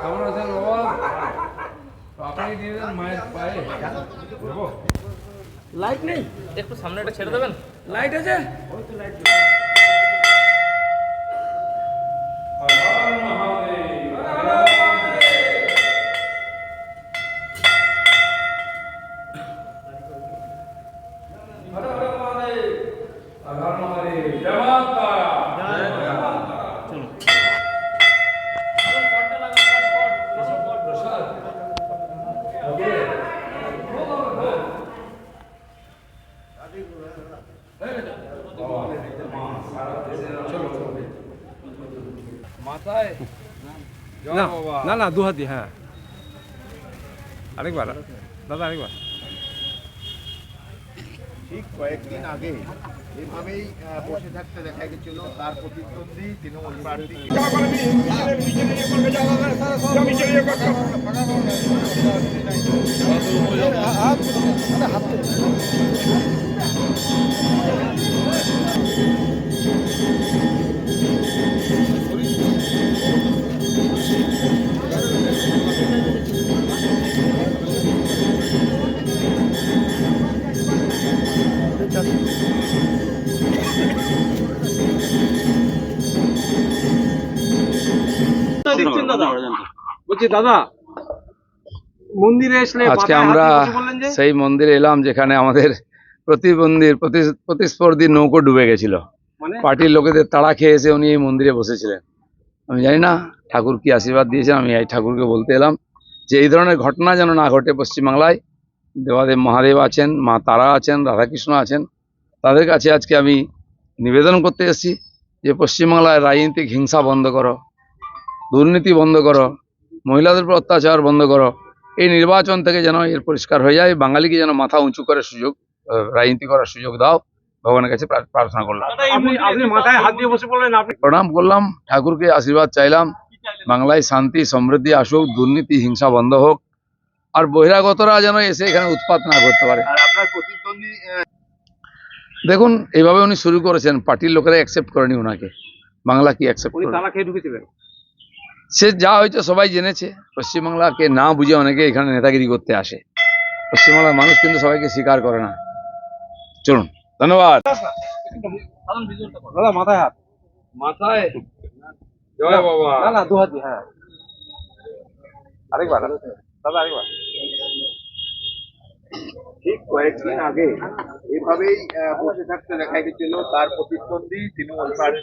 কেমন আছেন আপনি দিয়ে দেন মায়ের পায়ে। লাইট নেই। একটু সামনে সামনেটা ছেড়ে দেবেন? লাইট আছে? না না না দু হাতি হ্যাঁ আরেকবার দাদা আরেকবার ঠিক কয়েকদিন আগে এভাবেই আহ, বসে থাকতে দেখা গেছিল তার প্রতিদ্বন্দ্বী তৃণমূল প্রার্থী বলছি দাদা। মন্দিরে আসলে আজকে আমরা সেই মন্দিরে এলাম যেখানে আমাদের প্রতিবন্ধীর প্রতি- প্রতিস্পর্ধী নৌকো ডুবে গেছিল। মানে? পার্টির লোকেদের তাড়া খেয়ে এসে উনি এই মন্দিরে বসেছিলেন। আমি জানি না ঠাকুর কি আশীর্বাদ দিয়েছেন আমি এই ঠাকুরকে বলতে এলাম যে এই ধরনের ঘটনা যেন না ঘটে পশ্চিমবাংলায়। দেবাদেব মহাদেব আছেন মা তারা আছেন রাধাকৃষ্ণ আছেন। তাদের কাছে আজকে আমি নিবেদন করতে এসেছি যে পশ্চিমবাংলায় রাজনীতিক হিংসা বন্ধ করো। দুর্নীতি বন্ধ করো মহিলাদের উপর অত্যাচার বন্ধ করো। এই নির্বাচন থেকে যেন এর পরিষ্কার হয়ে যায় বাঙালিকে যেন মাথা উঁচু করার সুযোগ রাজনীতি করার সুযোগ দাও। ভগবানের কাছে প্রার্থনা করলাম। প্রণাম করলাম ঠাকুরকে আশীর্বাদ চাইলাম। বাংলায় শান্তি সমৃদ্ধি আসুক দুর্নীতি হিংসা বন্ধ হোক। আর বহিরাগতরা যেন এসে এখানে উৎপাত না করতে পারে। আপনার দেখুন এইভাবে উনি শুরু করেছেন পার্টির লোকেরা অ্যাকসেপ্ট করেনি ওনাকে বাংলা কি অ্যাকসেপ্ট করে সে যা হয়েছে সবাই জেনেছে। পশ্চিমবাংলাকে না বুঝে অনেকে এখানে নেতাগিরি করতে আসে। পশ্চিমবাংলার মানুষ কিন্তু সবাইকে স্বীকার করে না। চলুন ধন্যবাদ। দাদা মাথায় হাত। মাথায়? জয় বাবা। না না দু হাতি হ্যাঁ। আরেকবার। দাদা আরেকবার। ঠিক কয়েকদিন আগে এভাবেই আহ, বসে থাকতে দেখা গেছিল। তার প্রতিদ্বন্দ্বী তৃণমূল প্রার্থী